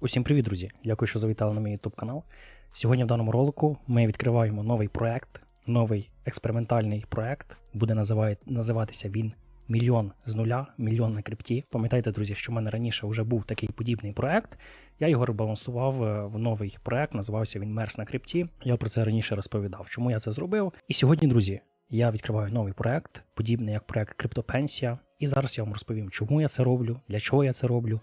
Усім привіт, друзі! Дякую, що завітали на мій YouTube канал. Сьогодні в даному ролику ми відкриваємо новий проект, новий експериментальний проект. Буде називає, називатися він Мільйон з нуля, мільйон на крипті. Пам'ятайте, друзі, що в мене раніше вже був такий подібний проект. Я його ребалансував е, в новий проект, називався він Мерс на крипті. Я про це раніше розповідав, чому я це зробив. І сьогодні, друзі, я відкриваю новий проект, подібний як проект Криптопенсія. І зараз я вам розповім, чому я це роблю, для чого я це роблю.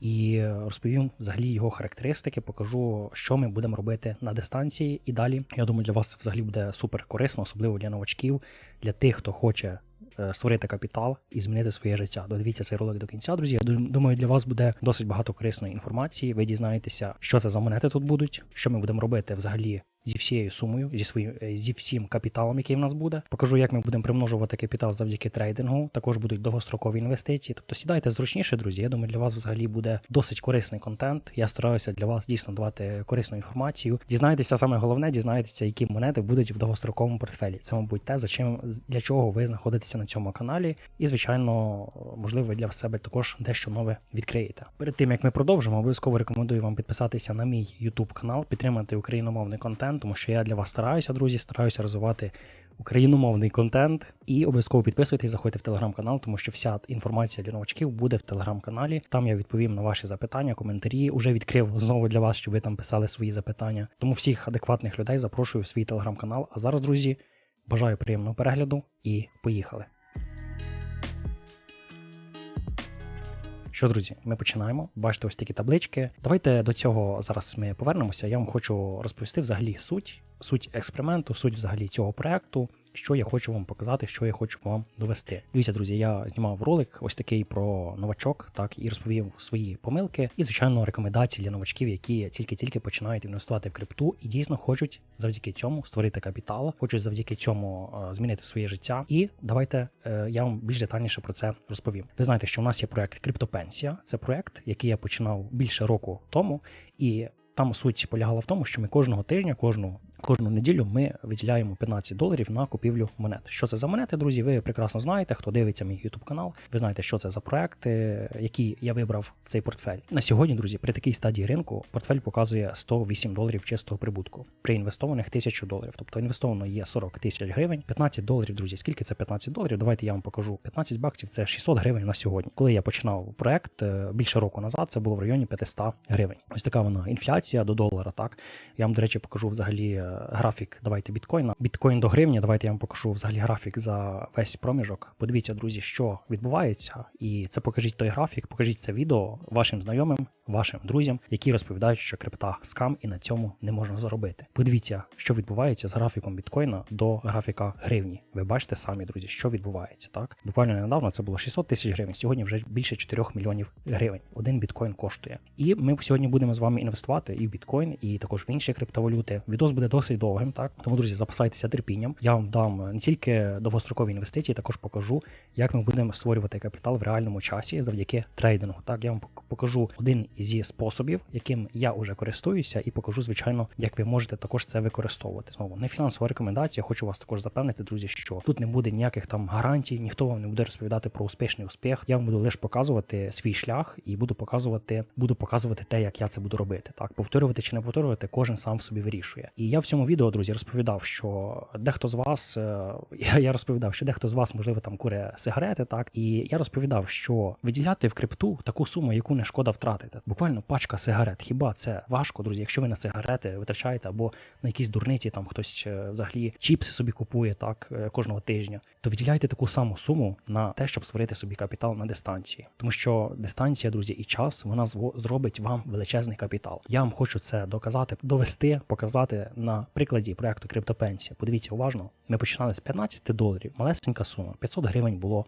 І розповім взагалі його характеристики, покажу, що ми будемо робити на дистанції. І далі я думаю, для вас це взагалі буде супер корисно, особливо для новачків, для тих, хто хоче е, створити капітал і змінити своє життя. Додивіться цей ролик до кінця, друзі. Я думаю, для вас буде досить багато корисної інформації. Ви дізнаєтеся, що це за монети тут будуть, що ми будемо робити взагалі. Зі всією сумою, зі своїм е, зі всім капіталом, який в нас буде. Покажу, як ми будемо примножувати капітал завдяки трейдингу. Також будуть довгострокові інвестиції. Тобто сідайте зручніше, друзі. Я думаю, для вас взагалі буде досить корисний контент. Я стараюся для вас дійсно давати корисну інформацію. Дізнайтеся саме головне, дізнаєтеся, які монети будуть в довгостроковому портфелі. Це, мабуть, те, за чим для чого ви знаходитеся на цьому каналі. І, звичайно, можливо, для себе також дещо нове відкриєте. Перед тим як ми продовжимо, обов'язково рекомендую вам підписатися на мій YouTube канал, підтримати україномовний контент, тому що я для вас стараюся, друзі, стараюся розвивати україномовний контент. І обов'язково підписуйтесь, заходьте в телеграм-канал, тому що вся інформація для новачків буде в телеграм-каналі. Там я відповім на ваші запитання, коментарі. Уже відкрив знову для вас, щоб ви там писали свої запитання. Тому всіх адекватних людей запрошую в свій телеграм-канал. А зараз, друзі, бажаю приємного перегляду і поїхали. Що, друзі, ми починаємо. Бачите ось такі таблички. Давайте до цього зараз ми повернемося. Я вам хочу розповісти взагалі суть, суть експерименту, суть взагалі цього проекту, що я хочу вам показати, що я хочу вам довести. Дивіться, друзі, я знімав ролик ось такий про новачок, так і розповів свої помилки і, звичайно, рекомендації для новачків, які тільки-тільки починають інвестувати в крипту і дійсно хочуть завдяки цьому створити капітал, хочуть завдяки цьому е, змінити своє життя. І давайте е, я вам більш детальніше про це розповім. Ви знаєте, що в нас є проект Криптопенсія. Це проект, який я починав більше року тому, і там суть полягала в тому, що ми кожного тижня, кожну кожну неділю ми виділяємо 15 доларів на купівлю монет. Що це за монети, друзі? Ви прекрасно знаєте, хто дивиться мій YouTube канал. Ви знаєте, що це за проекти, які я вибрав в цей портфель. На сьогодні, друзі, при такій стадії ринку портфель показує 108 доларів чистого прибутку при інвестованих 1000 доларів. Тобто інвестовано є 40 тисяч гривень, 15 доларів, друзі. Скільки це 15 доларів? Давайте я вам покажу. 15 баксів це 600 гривень на сьогодні. Коли я починав проект е, більше року назад, це було в районі 500 гривень. Ось така вона інфляція до долара. Так я вам, до речі, покажу взагалі е, графік. Давайте біткоїна. Біткоін до гривні. Давайте я вам покажу взагалі графік за весь проміжок. Подивіться, друзі, що відбувається, і це покажіть той графік, покажіть це відео вашим знайомим, вашим друзям, які розповідають, що крипта скам і на цьому не можна заробити. Подивіться, що відбувається з графіком біткоїна до графіка гривні. Ви бачите самі, друзі, що відбувається. Так буквально недавно це було 600 тисяч гривень. Сьогодні вже більше 4 мільйонів гривень. Один біткоін коштує. І ми сьогодні будемо з вами інвестувати і в біткоін, і також в інші криптовалюти. Відос буде досить довгим. Так тому, друзі, запасайтеся терпінням. Я вам дам не тільки довгострокові інвестиції, також покажу, як ми будемо створювати капітал в реальному часі завдяки трейдингу. Так я вам покажу один зі способів, яким я вже користуюся, і покажу, звичайно, як ви можете також це використовувати. Знову не фінансова рекомендація. Хочу вас також запевнити, друзі, що тут не буде ніяких там гарантій, ніхто вам не буде розповідати про успішний успіх. Я вам буду лише показувати свій шлях і буду показувати, буду показувати те, як я це буду робити. Так, повторювати чи не повторювати, кожен сам в собі вирішує. І я цьому відео, друзі, розповідав, що дехто з вас, е, я, розповідав, що дехто з вас, можливо, там куре сигарети, так і я розповідав, що виділяти в крипту таку суму, яку не шкода втратити. Буквально пачка сигарет. Хіба це важко, друзі? Якщо ви на сигарети витрачаєте або на якісь дурниці, там хтось е, взагалі чіпси собі купує так е, кожного тижня, то виділяйте таку саму суму на те, щоб створити собі капітал на дистанції, тому що дистанція, друзі, і час вона зробить вам величезний капітал. Я вам хочу це доказати, довести, показати на прикладі проекту Криптопенсія. Подивіться уважно. Ми починали з 15 доларів, малесенька сума, 500 гривень було.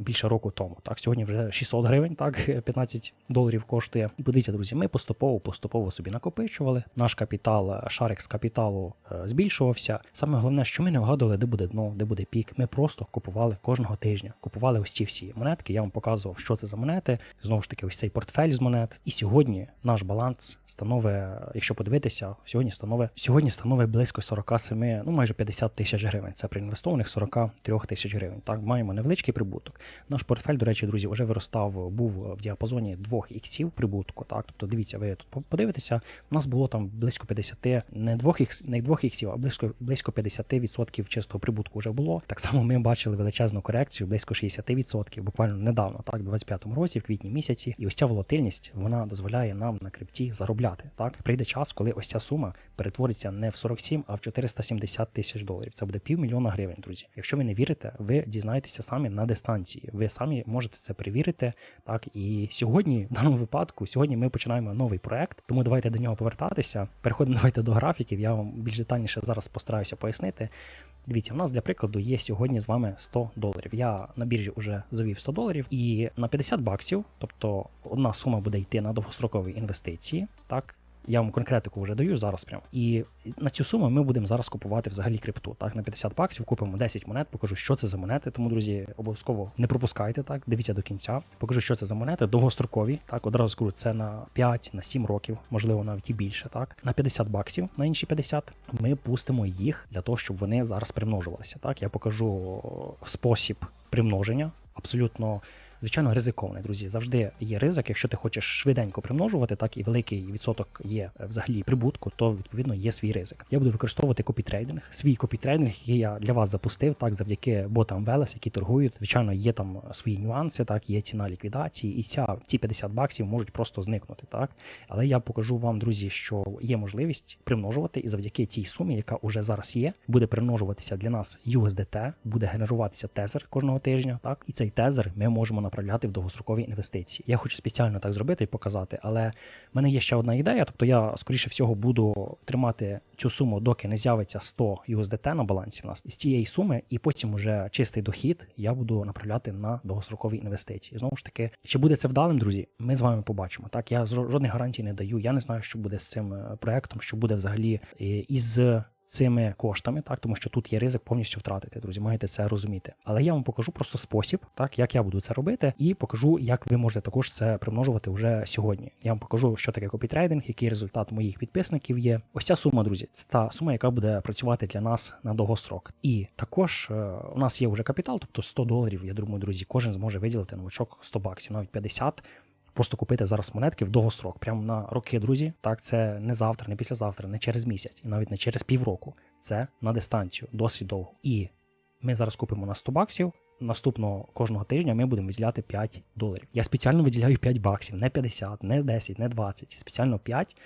Більше року тому. Так, сьогодні вже 600 гривень, так, 15 доларів коштує. І подивіться, друзі, ми поступово, поступово собі накопичували. Наш капітал, шарик з капіталу е, збільшувався. Саме головне, що ми не вгадували, де буде дно, де буде пік. Ми просто купували кожного тижня. Купували ось ці всі монетки. Я вам показував, що це за монети. Знову ж таки, ось цей портфель з монет. І сьогодні наш баланс становить, якщо подивитися, сьогодні становить сьогодні становить близько 47, ну майже 50 тисяч гривень. Це при інвестованих 43 тисяч гривень. Так, маємо невеличкий прибуток. Прибуток. Наш портфель, до речі, друзі, вже виростав, був в діапазоні 2 іксів прибутку. Так, тобто, дивіться, ви тут подивитеся, у нас було там близько 50, не 2 ікс, не 2 іксів, а близько близько 50% чистого прибутку вже було. Так само ми бачили величезну корекцію, близько 60%, буквально недавно, так, в 25-му році, в квітні місяці. І ось ця волатильність вона дозволяє нам на крипті заробляти. Так, прийде час, коли ось ця сума перетвориться не в 47, а в 470 тисяч доларів. Це буде півмільйона гривень, друзі. Якщо ви не вірите, ви дізнаєтеся самі на дистанції. Ви самі можете це перевірити. Так і сьогодні, в даному випадку, сьогодні ми починаємо новий проект, тому давайте до нього повертатися. Переходимо давайте до графіків. Я вам більш детальніше зараз постараюся пояснити. Дивіться, у нас для прикладу є сьогодні з вами 100 доларів. Я на біржі вже завів 100 доларів, і на 50 баксів, тобто одна сума буде йти на довгострокові інвестиції. Так, я вам конкретику вже даю зараз прямо. І на цю суму ми будемо зараз купувати взагалі крипту. Так, на 50 баксів купимо 10 монет, покажу, що це за монети. Тому, друзі, обов'язково не пропускайте так, дивіться до кінця. Покажу, що це за монети, довгострокові. Так, одразу скажу, це на 5, на 7 років, можливо, навіть і більше. Так, на 50 баксів, на інші 50, ми пустимо їх для того, щоб вони зараз примножувалися. Так, я покажу спосіб примноження. Абсолютно звичайно, ризикований, друзі. Завжди є ризик. Якщо ти хочеш швиденько примножувати, так і великий відсоток є взагалі прибутку, то відповідно є свій ризик. Я буду використовувати копітрейдинг, свій копітрейдинг, який я для вас запустив, так завдяки ботам Велес, які торгують. Звичайно, є там свої нюанси, так є ціна ліквідації, і ця ці 50 баксів можуть просто зникнути. Так, але я покажу вам, друзі, що є можливість примножувати, і завдяки цій сумі, яка вже зараз є, буде примножуватися для нас USDT, буде генеруватися тезер кожного тижня. Так, і цей тезер ми можемо направляти в довгострокові інвестиції. Я хочу спеціально так зробити і показати, але в мене є ще одна ідея. Тобто я, скоріше всього, буду тримати цю суму, доки не з'явиться 100 USDT на балансі в нас з цієї суми, і потім уже чистий дохід я буду направляти на довгострокові інвестиції. Знову ж таки, чи буде це вдалим, друзі? Ми з вами побачимо. Так, я жодних гарантій не даю. Я не знаю, що буде з цим е, проектом, що буде взагалі е, із цими коштами, так тому що тут є ризик повністю втратити, друзі. Маєте це розуміти. Але я вам покажу просто спосіб, так як я буду це робити, і покажу, як ви можете також це примножувати вже сьогодні. Я вам покажу, що таке копітрейдинг, який результат моїх підписників є. Ось ця сума, друзі, це та сума, яка буде працювати для нас на довгострок. І також е, у нас є вже капітал, тобто 100 доларів. Я думаю, друзі, кожен зможе виділити новачок 100 баксів, навіть 50 просто купити зараз монетки в довгострок, прямо на роки, друзі. Так, це не завтра, не післязавтра, не через місяць, і навіть не через півроку. Це на дистанцію, досить довго. І ми зараз купимо на 100 баксів. Наступного кожного тижня ми будемо виділяти 5 доларів. Я спеціально виділяю 5 баксів, не 50, не 10, не 20, спеціально 5.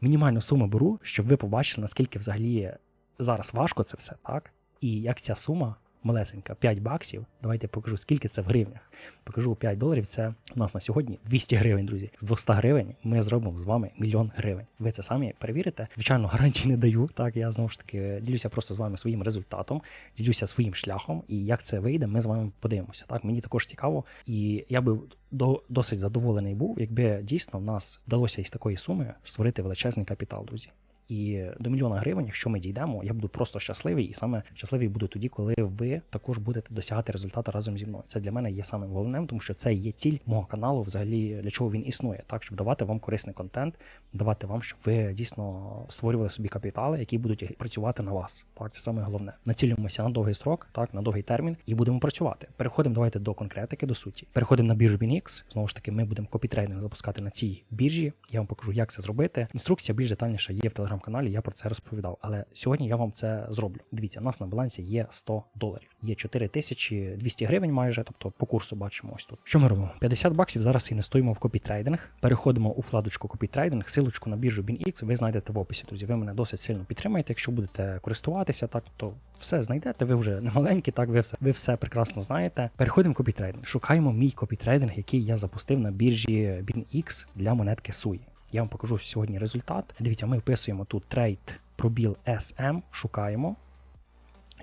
Мінімальну суму беру, щоб ви побачили, наскільки взагалі зараз важко це все, так? І як ця сума малесенька, 5 баксів. Давайте покажу, скільки це в гривнях. Покажу 5 доларів. Це у нас на сьогодні 200 гривень, друзі. З 200 гривень ми зробимо з вами мільйон гривень. Ви це самі перевірите. Звичайно, гарантії не даю. Так, я знову ж таки ділюся просто з вами своїм результатом, ділюся своїм шляхом. І як це вийде, ми з вами подивимося. Так, мені також цікаво, і я би до, досить задоволений був, якби дійсно в нас вдалося із такої суми створити величезний капітал, друзі. І до мільйона гривень, якщо ми дійдемо, я буду просто щасливий, і саме щасливий буду тоді, коли ви також будете досягати результату разом зі мною. Це для мене є самим головним, тому що це є ціль мого каналу, взагалі для чого він існує, так щоб давати вам корисний контент, давати вам, щоб ви дійсно створювали собі капітали, які будуть працювати на вас. Так, це саме головне. Націлюємося на довгий строк, так на довгий термін, і будемо працювати. Переходимо давайте до конкретики, до суті. Переходимо на біржу BNX. Знову ж таки, ми будемо копітрейдинг запускати на цій біржі. Я вам покажу, як це зробити. Інструкція більш детальніша є в телеграм телеграм-каналі я про це розповідав. Але сьогодні я вам це зроблю. Дивіться, у нас на балансі є 100 доларів, є 4200 гривень майже, тобто по курсу бачимо ось тут. Що ми робимо? 50 баксів зараз інвестуємо в копітрейдинг. Переходимо у вкладочку копітрейдинг, силочку на біржу BinX ви знайдете в описі. Друзі, ви мене досить сильно підтримаєте. Якщо будете користуватися, так то все знайдете. Ви вже не маленькі, так ви все ви все прекрасно знаєте. Переходимо в копітрейдинг. Шукаємо мій копітрейдинг, який я запустив на біржі BinX для монетки SUI. Я вам покажу сьогодні результат. Дивіться, ми вписуємо тут трейд пробіл SM, шукаємо.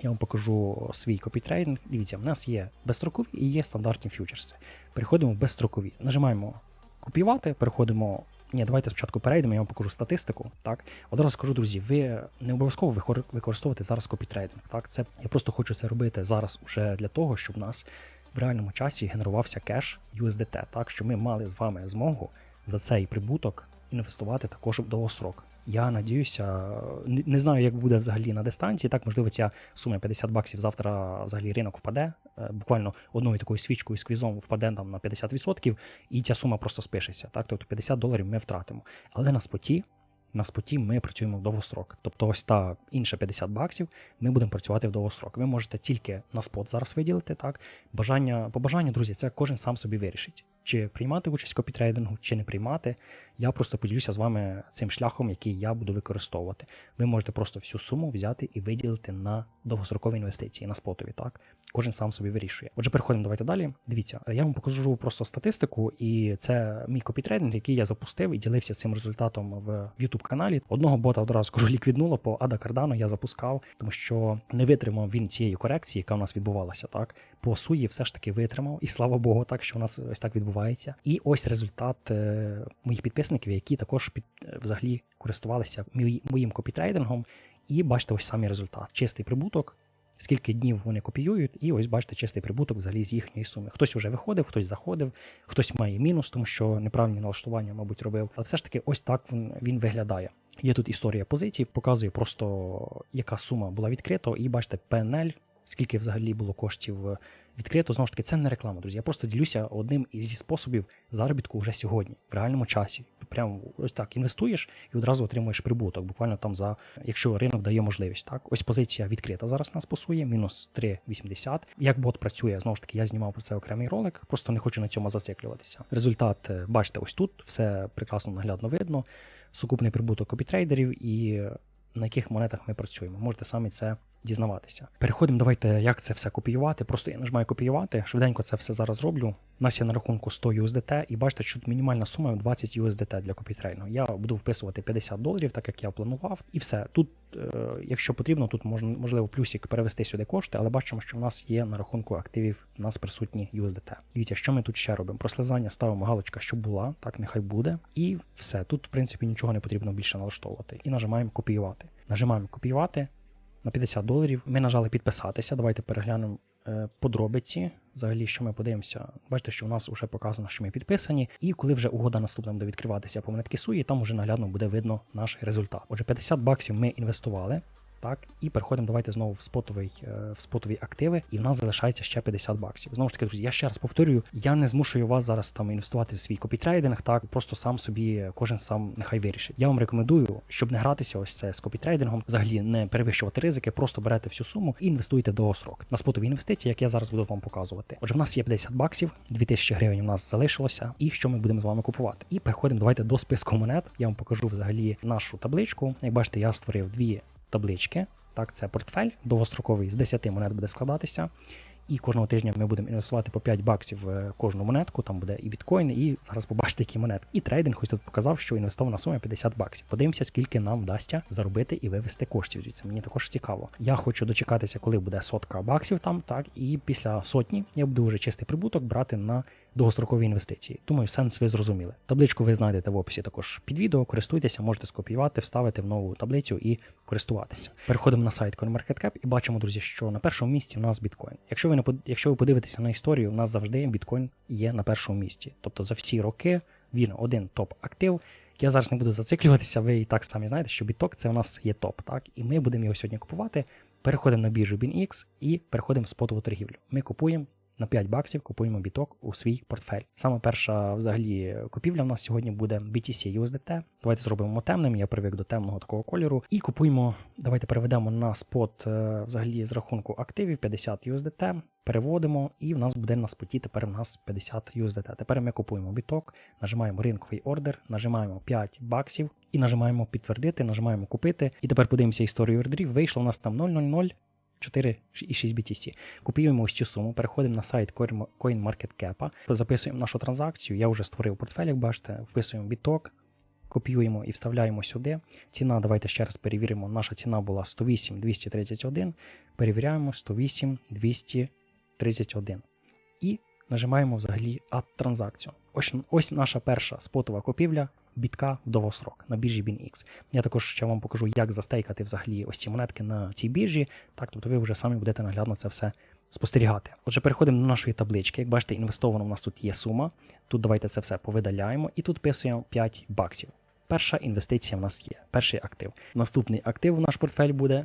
Я вам покажу свій копітрейдинг. Дивіться, в нас є безстрокові і є стандартні фьючерси. Переходимо в безстрокові. Нажимаємо копіювати, переходимо. Ні, давайте спочатку перейдемо, я вам покажу статистику. Так, одразу скажу, друзі, ви не обов'язково використовувати зараз копітрейдинг. Так, це я просто хочу це робити зараз уже для того, щоб в нас в реальному часі генерувався кеш USDT, так що ми мали з вами змогу за цей прибуток інвестувати також в довгострок. Я надіюся, не, знаю, як буде взагалі на дистанції. Так, можливо, ця сума 50 баксів завтра взагалі ринок впаде. Е, Буквально одною такою свічкою з квізом впаде там на 50%, і ця сума просто спишеться. Так, тобто 50 доларів ми втратимо. Але на споті. На споті ми працюємо в довгострок. Тобто, ось та інша 50 баксів ми будемо працювати в довгострок. Ви можете тільки на спот зараз виділити. Так, бажання по бажанню, друзі, це кожен сам собі вирішить, чи приймати участь в копітрейдингу, чи не приймати. Я просто поділюся з вами цим шляхом, який я буду використовувати. Ви можете просто всю суму взяти і виділити на довгострокові інвестиції, на спотові. Так, кожен сам собі вирішує. Отже, переходимо давайте далі. Дивіться, я вам покажу просто статистику, і це мій копітрейдинг, який я запустив і ділився цим результатом в youtube каналі. Одного бота одразу скажу ліквіднуло по Ада Кардану. я запускав, тому що не витримав він цієї корекції, яка в нас відбувалася. Так по суї, все ж таки витримав, і слава Богу, так що у нас ось так відбувається. І ось результат е, моїх підписників, які також під е, взагалі користувалися моїм копітрейдингом. І бачите, ось самий результат. Чистий прибуток. Скільки днів вони копіюють, і ось бачите чистий прибуток взагалі з їхньої суми. Хтось вже виходив, хтось заходив, хтось має мінус, тому що неправильні налаштування, мабуть, робив. Але все ж таки, ось так він, він виглядає. Є тут історія позицій, показує просто, яка сума була відкрита, і бачите, PNL, скільки взагалі було коштів відкрито. Знову ж таки, це не реклама, друзі. Я просто ділюся одним із способів заробітку вже сьогодні, в реальному часі. Прямо ось так інвестуєш і одразу отримуєш прибуток. Буквально там за якщо ринок дає можливість. Так, ось позиція відкрита зараз нас пасує, мінус 3,80. Як бот працює, знову ж таки, я знімав про це окремий ролик, просто не хочу на цьому зациклюватися. Результат е, бачите ось тут, все прекрасно наглядно видно. Сукупний прибуток обітрейдерів і на яких монетах ми працюємо. Можете самі це дізнаватися. Переходимо, давайте, як це все копіювати. Просто я нажимаю копіювати. Швиденько це все зараз роблю. У нас є на рахунку 100 USDT, і бачите, що тут мінімальна сума 20 USDT для копітрейну. Я буду вписувати 50 доларів, так як я планував. І все. Тут, е, якщо потрібно, тут можна можливо плюсик перевести сюди кошти, але бачимо, що в нас є на рахунку активів, у нас присутні USDT. Дивіться, що ми тут ще робимо. Прослизання ставимо галочка, щоб була, так нехай буде. І все. Тут, в принципі, нічого не потрібно більше налаштовувати. І нажимаємо копіювати. Нажимаємо копіювати на 50 доларів. Ми нажали підписатися. Давайте переглянемо е, подробиці. Взагалі, що ми подивимося, бачите, що у нас вже показано, що ми підписані. І коли вже угода наступна буде відкриватися по монетки Суї, там уже наглядно буде видно наш результат. Отже, 50 баксів ми інвестували. Так, і переходимо давайте знову в спотовий, е, в спотові активи, і в нас залишається ще 50 баксів. Знову ж таки, друзі, я ще раз повторюю, я не змушую вас зараз там інвестувати в свій копітрейдинг, так просто сам собі кожен сам нехай вирішить. Я вам рекомендую, щоб не гратися ось це з копітрейдингом, взагалі не перевищувати ризики, просто берете всю суму і інвестуйте довгострок на спотові інвестиції, як я зараз буду вам показувати. Отже, в нас є 50 баксів, 2000 гривень у нас залишилося, і що ми будемо з вами купувати. І переходимо давайте до списку монет. Я вам покажу взагалі нашу табличку. Як бачите, я створив дві таблички. Так, це портфель довгостроковий з 10 монет буде складатися. І кожного тижня ми будемо інвестувати по 5 баксів в кожну монетку. Там буде і біткоін, і зараз побачите, які монетки. І трейдинг ось тут показав, що інвестована сума 50 баксів. Подивимося, скільки нам вдасться заробити і вивести коштів. Звідси мені також цікаво. Я хочу дочекатися, коли буде сотка баксів там, так і після сотні я буду вже чистий прибуток брати на довгострокові інвестиції. Думаю, сенс ви зрозуміли. Табличку ви знайдете в описі також під відео. Користуйтеся, можете скопіювати, вставити в нову таблицю і користуватися. Переходимо на сайт CoinMarketCap і бачимо, друзі, що на першому місці в нас біткоін. Якщо ви не якщо ви подивитеся на історію, у нас завжди біткоін є на першому місці. Тобто за всі роки він один топ-актив. Я зараз не буду зациклюватися, ви і так самі знаєте, що біток це у нас є топ, так? І ми будемо його сьогодні купувати. Переходимо на біржу BinX і переходимо в спотову торгівлю. Ми купуємо на 5 баксів, купуємо біток у свій портфель. Саме перша взагалі купівля в нас сьогодні буде BTC USDT. Давайте зробимо темним. Я привик до темного такого кольору. І купуємо. Давайте переведемо на спот е, взагалі з рахунку активів 50 USDT. Переводимо, і в нас буде на споті тепер у нас 50 USDT. Тепер ми купуємо біток, нажимаємо ринковий ордер, нажимаємо 5 баксів і нажимаємо підтвердити, нажимаємо купити. І тепер подивимося історію ордерів. Вийшло у нас там 000. 4,6 BTC. Копіюємо ось цю суму, переходимо на сайт CoinMarketCap, записуємо нашу транзакцію. Я вже створив портфель, як бачите, вписуємо біток, копіюємо і вставляємо сюди. Ціна, давайте ще раз перевіримо. Наша ціна була 108 231. Перевіряємо 108 231. І нажимаємо взагалі Add транзакцію. Ось, ось наша перша спотова купівля бітка в довгосрок на біржі BinX. Я також ще вам покажу, як застейкати взагалі ось ці монетки на цій біржі. Так, тобто ви вже самі будете наглядно це все спостерігати. Отже, переходимо до нашої таблички. Як бачите, інвестовано у нас тут є сума. Тут давайте це все повидаляємо і тут писуємо 5 баксів. Перша інвестиція в нас є, перший актив. Наступний актив в наш портфель буде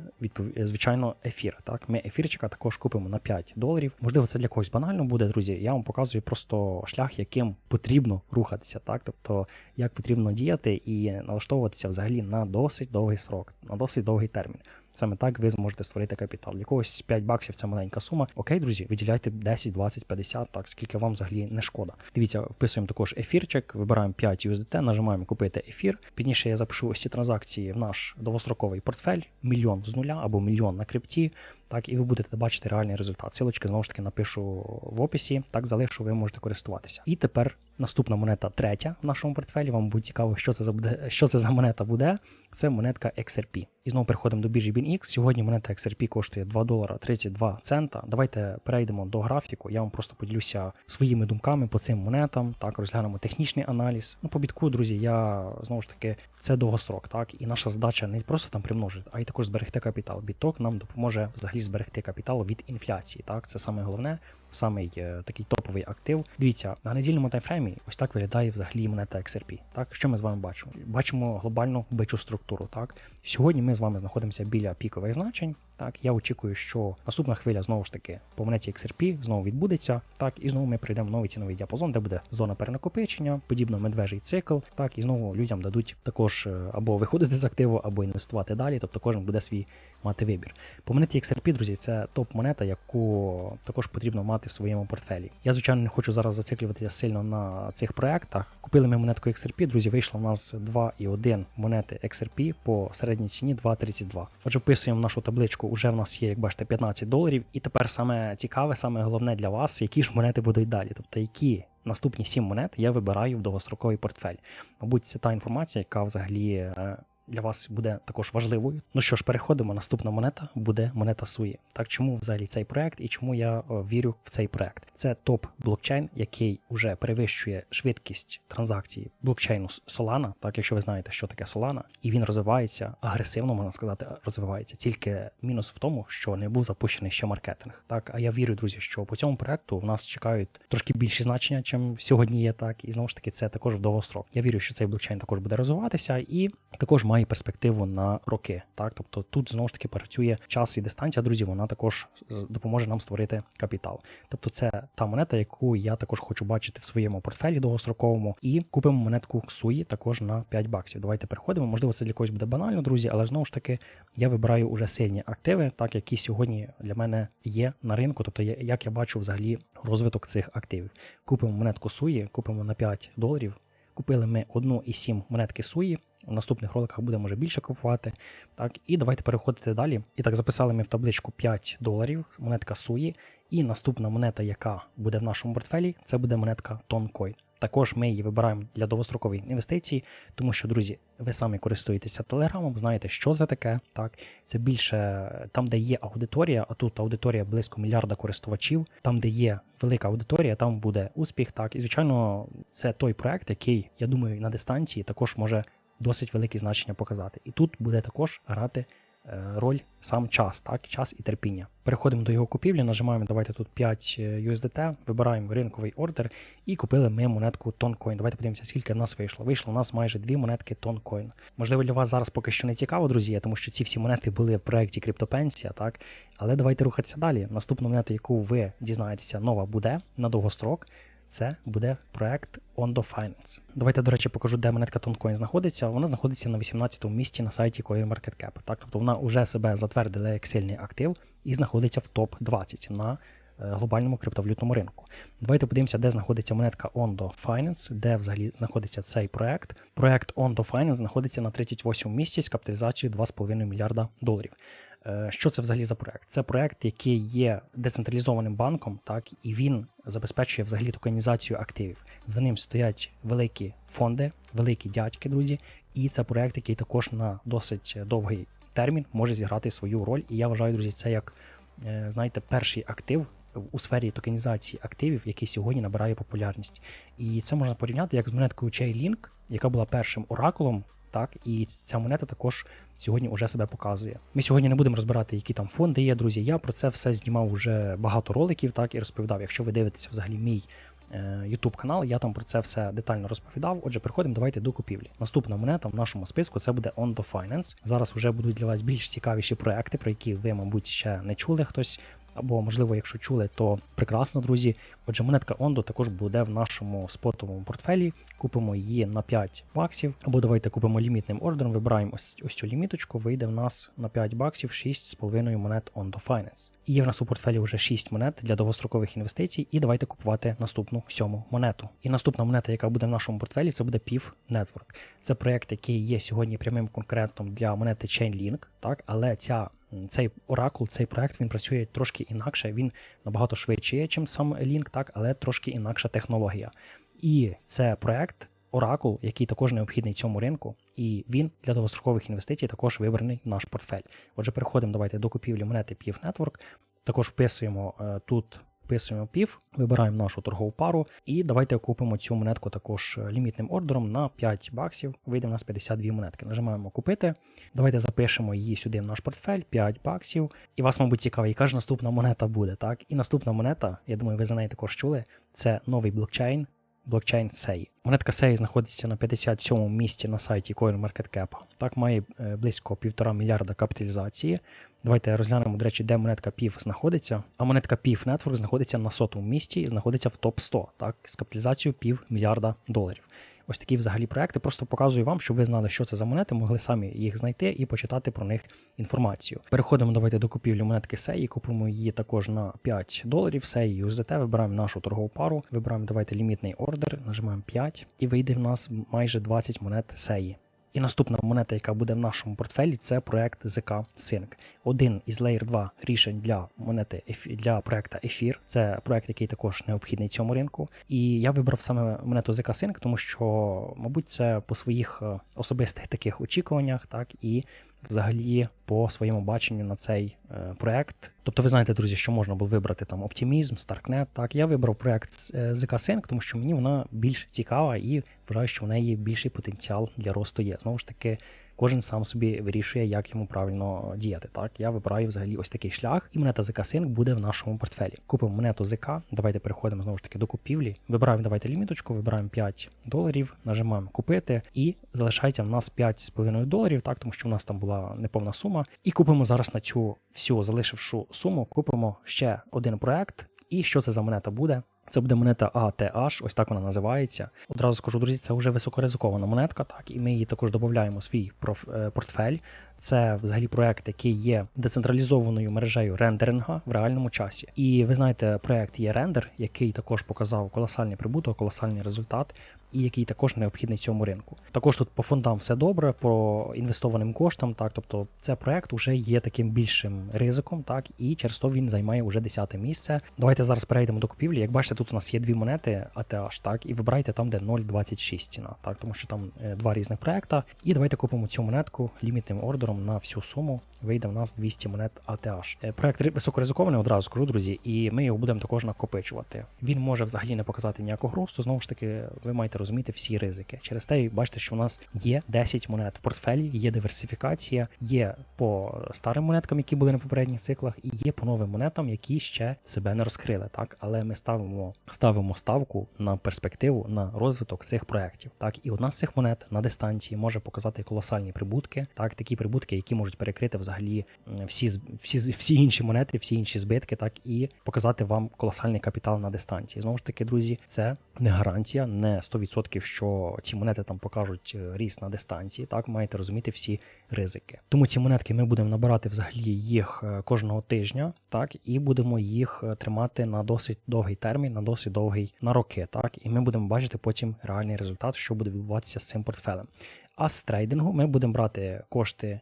е, звичайно ефір. Так, ми ефірчика також купимо на 5 доларів. Можливо, це для когось банально буде, друзі. Я вам показую просто шлях, яким потрібно рухатися. Так, тобто як потрібно діяти і налаштовуватися взагалі на досить довгий срок, на досить довгий термін. Саме так ви зможете створити капітал. Для когось 5 баксів це маленька сума. Окей, друзі, виділяйте 10, 20, 50, так скільки вам взагалі не шкода. Дивіться, вписуємо також ефірчик, вибираємо 5 USDT, нажимаємо купити ефір. Пізніше я запишу ось ці транзакції в наш довгостроковий портфель, мільйон з нуля або мільйон на крипті. Так, і ви будете бачити реальний результат. Силочки знову ж таки напишу в описі, так залишу, ви можете користуватися. І тепер наступна монета третя в нашому портфелі. Вам буде цікаво, що це за буде, що це за монета буде. Це монетка XRP. І знову переходимо до біржі BinX. Сьогодні монета XRP коштує 2 долара 32 цента. Давайте перейдемо до графіку. Я вам просто поділюся своїми думками по цим монетам. Так, розглянемо технічний аналіз. Ну, по бітку, друзі, я знову ж таки це довгострок, так. І наша задача не просто там примножити, а й також зберегти капітал. Біток нам допоможе взагалі зберегти капітал від інфляції. Так, це саме головне. Самий е, такий топовий актив. Дивіться, на недільному таймфреймі ось так виглядає взагалі монета XRP. Так, що ми з вами бачимо? Бачимо глобальну бичу структуру. Так, сьогодні ми з вами знаходимося біля пікових значень. Так, я очікую, що наступна хвиля знову ж таки по монеті XRP знову відбудеться. Так, і знову ми прийдемо в новий ціновий діапазон, де буде зона перенакопичення, подібно медвежий цикл. Так, і знову людям дадуть також е, або виходити з активу, або інвестувати далі. Тобто кожен буде свій мати вибір. По монеті XRP, друзі, це топ-монета, яку також потрібно мати в своєму портфелі. Я, звичайно, не хочу зараз зациклюватися сильно на цих проектах. Купили ми монетку XRP, друзі, вийшло у нас 2,1 монети XRP по середній ціні 2,32. Отже, вписуємо нашу табличку. Уже в нас є, як бачите, 15 доларів. І тепер саме цікаве, саме головне для вас, які ж монети будуть далі. Тобто, які наступні 7 монет я вибираю в довгостроковий портфель. Мабуть, це та інформація, яка взагалі. Для вас буде також важливою. Ну що ж, переходимо. Наступна монета буде монета Суї. Так чому взагалі цей проект і чому я е, вірю в цей проект? Це топ блокчейн, який вже перевищує швидкість транзакцій блокчейну Solana, Так, якщо ви знаєте, що таке Solana, і він розвивається агресивно, можна сказати, розвивається. Тільки мінус в тому, що не був запущений ще маркетинг. Так, а я вірю, друзі, що по цьому проекту в нас чекають трошки більші значення, чим сьогодні є. Так, і знову ж таки, це також в довгострок. Я вірю, що цей блокчейн також буде розвиватися і також має перспективу на роки. Так, тобто тут знову ж таки працює час і дистанція, друзі. Вона також допоможе нам створити капітал. Тобто, це та монета, яку я також хочу бачити в своєму портфелі довгостроковому, і купимо монетку Ксуї також на 5 баксів. Давайте переходимо. Можливо, це для когось буде банально, друзі, але знову ж таки я вибираю уже сильні активи, так які сьогодні для мене є на ринку. Тобто, як я бачу взагалі розвиток цих активів. Купимо монетку Суї, купимо на 5 доларів. Купили ми одну і сім монетки Суї. В наступних роликах будемо вже більше купувати. Так, і давайте переходити далі. І так, записали ми в табличку 5 доларів, монетка Суї. І наступна монета, яка буде в нашому портфелі, це буде монетка Toncoin. Також ми її вибираємо для довгострокової інвестиції, тому що, друзі, ви самі користуєтеся телеграмом, знаєте, що це таке. Так, це більше там, де є аудиторія, а тут аудиторія близько мільярда користувачів. Там, де є велика аудиторія, там буде успіх. Так, і звичайно, це той проект, який я думаю на дистанції також може досить велике значення показати. І тут буде також грати е, роль сам час, так, час і терпіння. Переходимо до його купівлі, нажимаємо давайте тут 5 USDT, вибираємо ринковий ордер і купили ми монетку Toncoin. Давайте подивимося, скільки в нас вийшло. Вийшло у нас майже дві монетки Toncoin. Можливо, для вас зараз поки що не цікаво, друзі, тому що ці всі монети були в проєкті Криптопенсія, так. Але давайте рухатися далі. Наступну монету, яку ви дізнаєтеся, нова буде на довгострок. Це буде проект Ondo Finance. Давайте, до речі, покажу, де монетка Toncoin знаходиться. Вона знаходиться на 18-му місці на сайті CoinMarketCap. Так, тобто вона вже себе затвердила як сильний актив і знаходиться в топ 20 на е, глобальному криптовалютному ринку. Давайте подивимося, де знаходиться монетка Ondo Finance, де взагалі знаходиться цей проект. Проект Ondo Finance знаходиться на 38 місці з капіталізацією 2,5 мільярда доларів. Е, Що це взагалі за проект? Це проект, який є децентралізованим банком, так і він забезпечує взагалі токенізацію активів. За ним стоять великі фонди, великі дядьки, друзі, і це проект, який також на досить довгий термін може зіграти свою роль. І я вважаю, друзі, це як е, знаєте, перший актив у сфері токенізації активів, який сьогодні набирає популярність. І це можна порівняти як з монеткою Chainlink, яка була першим оракулом. Так, і ця монета також сьогодні вже себе показує. Ми сьогодні не будемо розбирати, які там фонди є, друзі. Я про це все знімав вже багато роликів, так і розповідав. Якщо ви дивитеся взагалі мій е, YouTube канал. Я там про це все детально розповідав. Отже, переходимо. Давайте до купівлі. Наступна монета в нашому списку це буде Ondo Finance. Зараз вже будуть для вас більш цікавіші проекти, про які ви, мабуть, ще не чули хтось. Або, можливо, якщо чули, то прекрасно, друзі. Отже, монетка Ондо також буде в нашому спотовому портфелі. Купимо її на 5 баксів. Або давайте купимо лімітним ордером. Вибираємо ось, ось цю ліміточку. Вийде в нас на 5 баксів 6,5 монет Ondo Finance. І в нас у портфелі вже 6 монет для довгострокових інвестицій. І давайте купувати наступну сьому монету. І наступна монета, яка буде в нашому портфелі, це буде PIF Network. Це проект, який є сьогодні прямим конкурентом для монети Chainlink, так, але ця цей оракул, цей проект він працює трошки інакше. Він набагато швидше, ніж сам Link, так, але трошки інакша технологія. І це проект Oracle, який також необхідний цьому ринку, і він для довгострокових інвестицій також вибраний в наш портфель. Отже, переходимо давайте до купівлі монети PIF Network. Також вписуємо е, тут. Вписуємо пів, вибираємо нашу торгову пару, і давайте купимо цю монетку також лімітним ордером на 5 баксів. Вийде в нас 52 монетки. Нажимаємо купити. Давайте запишемо її сюди в наш портфель, 5 баксів. І вас, мабуть, цікаво, яка ж наступна монета буде. так? І наступна монета, я думаю, ви за неї також чули. Це новий блокчейн. Блокчейн SEI. Монетка SEI знаходиться на 57-му місці на сайті CoinMarketCap. Так має е, близько 1,5 мільярда капіталізації. Давайте розглянемо, до речі, де монетка PIF знаходиться. А монетка PIF Network знаходиться на сотому місці і знаходиться в топ 100 так, з капіталізацією пів мільярда доларів. Ось такі взагалі проекти. Просто показую вам, щоб ви знали, що це за монети, могли самі їх знайти і почитати про них інформацію. Переходимо давайте до купівлі монетки SEI, купимо її також на 5 доларів. SEI USDT, вибираємо нашу торгову пару, вибираємо давайте лімітний ордер, нажимаємо 5 і вийде в нас майже 20 монет SEI. І наступна монета, яка буде в нашому портфелі, це проект ZK Sync. Один із Layer 2 рішень для монети для проекта Ефір. Це проект, який також необхідний цьому ринку. І я вибрав саме монету ZK Sync, тому що, мабуть, це по своїх е, особистих таких очікуваннях, так і взагалі по своєму баченню на цей е, проект. Тобто, ви знаєте, друзі, що можна було вибрати там оптимізм, Starknet. Так, я вибрав проект е, ZK Sync, тому що мені вона більш цікава і вважаю, що в неї більший потенціал для росту є. Знову ж таки, кожен сам собі вирішує, як йому правильно діяти. Так, я вибираю взагалі ось такий шлях, і монета ZK Sync буде в нашому портфелі. Купимо монету ZK, Давайте переходимо знову ж таки до купівлі. Вибираємо давайте ліміточку, вибираємо 5 доларів, нажимаємо купити, і залишається в нас 5,5 доларів, так, тому що в нас там була неповна сума. І купимо зараз на цю всю залишившу суму, купимо ще один проект. І що це за монета буде? Це буде монета ATH, ось так вона називається. Одразу скажу, друзі, це вже високоризикована монетка, так, і ми її також додаємо в свій портфель. Це взагалі проект, який є децентралізованою мережею рендеринга в реальному часі. І ви знаєте, проект є рендер, який також показав колосальний прибуток, колосальний результат, і який також необхідний цьому ринку. Також тут по фондам все добре, по інвестованим коштам. Так, тобто, це проект вже є таким більшим ризиком, так і через то він займає вже 10 місце. Давайте зараз перейдемо до купівлі. Як бачите, тут у нас є дві монети ATH, так, і вибирайте там, де 0,26 ціна, так, тому що там е, два різних проекта. І давайте купимо цю монетку лімітним ордером на всю суму. Вийде в нас 200 монет ATH. Е, проект високоризикований, одразу скажу, друзі, і ми його будемо також накопичувати. Він може взагалі не показати ніякого росту. Знову ж таки, ви маєте розуміти всі ризики. Через те, бачите, що у нас є 10 монет в портфелі, є диверсифікація, є по старим монеткам, які були на попередніх циклах, і є по новим монетам, які ще себе не розкрили. Так, але ми ставимо ставимо ставку на перспективу на розвиток цих проєктів. Так, і одна з цих монет на дистанції може показати колосальні прибутки, так, такі прибутки, які можуть перекрити взагалі всі всі, всі інші монети, всі інші збитки, так і показати вам колосальний капітал на дистанції. Знову ж таки, друзі, це не гарантія, не 100%, що ці монети там покажуть е, ріст на дистанції. Так, маєте розуміти всі ризики. Тому ці монетки ми будемо набирати взагалі їх е, кожного тижня, так, і будемо їх е, тримати на досить довгий термін, на досить довгий на роки. Так, і ми будемо бачити потім реальний результат, що буде відбуватися з цим портфелем. А з трейдингу ми будемо брати кошти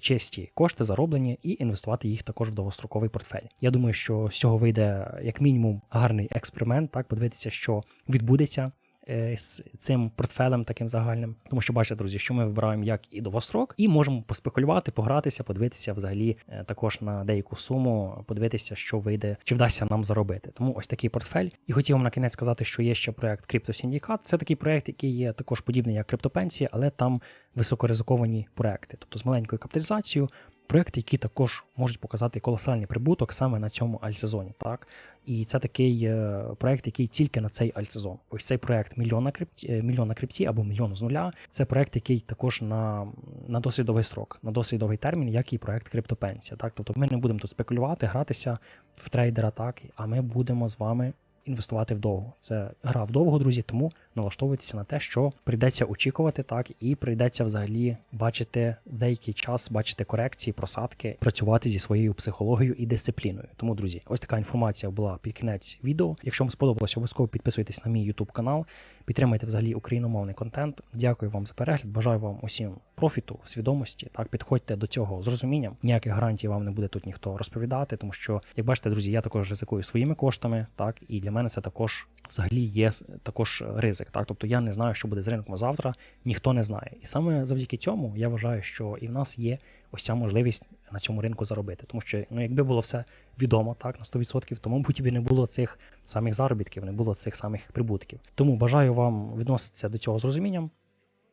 чисті кошти зароблені і інвестувати їх також в довгостроковий портфель. Я думаю, що з цього вийде як мінімум гарний експеримент, так подивитися, що відбудеться. Е, з цим портфелем таким загальним, тому що бачите, друзі, що ми вибираємо як і довгострок, і можемо поспекулювати, погратися, подивитися взагалі е, також на деяку суму, подивитися, що вийде, чи вдасться нам заробити. Тому ось такий портфель. І хотів вам на кінець сказати, що є ще проект Криптосіндікат. Це такий проект, який є також подібний як криптопенсія, але там високоризиковані проекти, тобто з маленькою капіталізацією проекти, які також можуть показати колосальний прибуток саме на цьому альтсезоні. Так і це такий е, проект, який тільки на цей альтсезон. Ось цей проект на крипті, е, мільйон на крипті або мільйон з нуля. Це проект, який також на, на досить срок, на досить довгий термін, як і проект криптопенсія. Так, тобто ми не будемо тут спекулювати, гратися в трейдера, так а ми будемо з вами. Інвестувати вдовго. Це гра вдовго, друзі, тому налаштовуйтеся на те, що прийдеться очікувати, так і прийдеться взагалі бачити деякий час, бачити корекції, просадки, працювати зі своєю психологією і дисципліною. Тому, друзі, ось така інформація була під кінець відео. Якщо вам сподобалось, обов'язково підписуйтесь на мій YouTube канал, підтримайте взагалі україномовний контент. Дякую вам за перегляд. Бажаю вам усім профіту, свідомості. Так, підходьте до цього з розумінням. Ніяких гарантій вам не буде тут ніхто розповідати, тому що, як бачите, друзі, я також ризикую своїми коштами, так і для мене це також взагалі є також ризик. Так, тобто я не знаю, що буде з ринком завтра, ніхто не знає. І саме завдяки цьому я вважаю, що і в нас є ось ця можливість на цьому ринку заробити. Тому що ну, якби було все відомо так на 100%, то мабуть і не було цих самих заробітків, не було цих самих прибутків. Тому бажаю вам відноситися до цього з розумінням.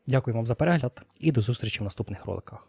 Дякую вам за перегляд і до зустрічі в наступних роликах.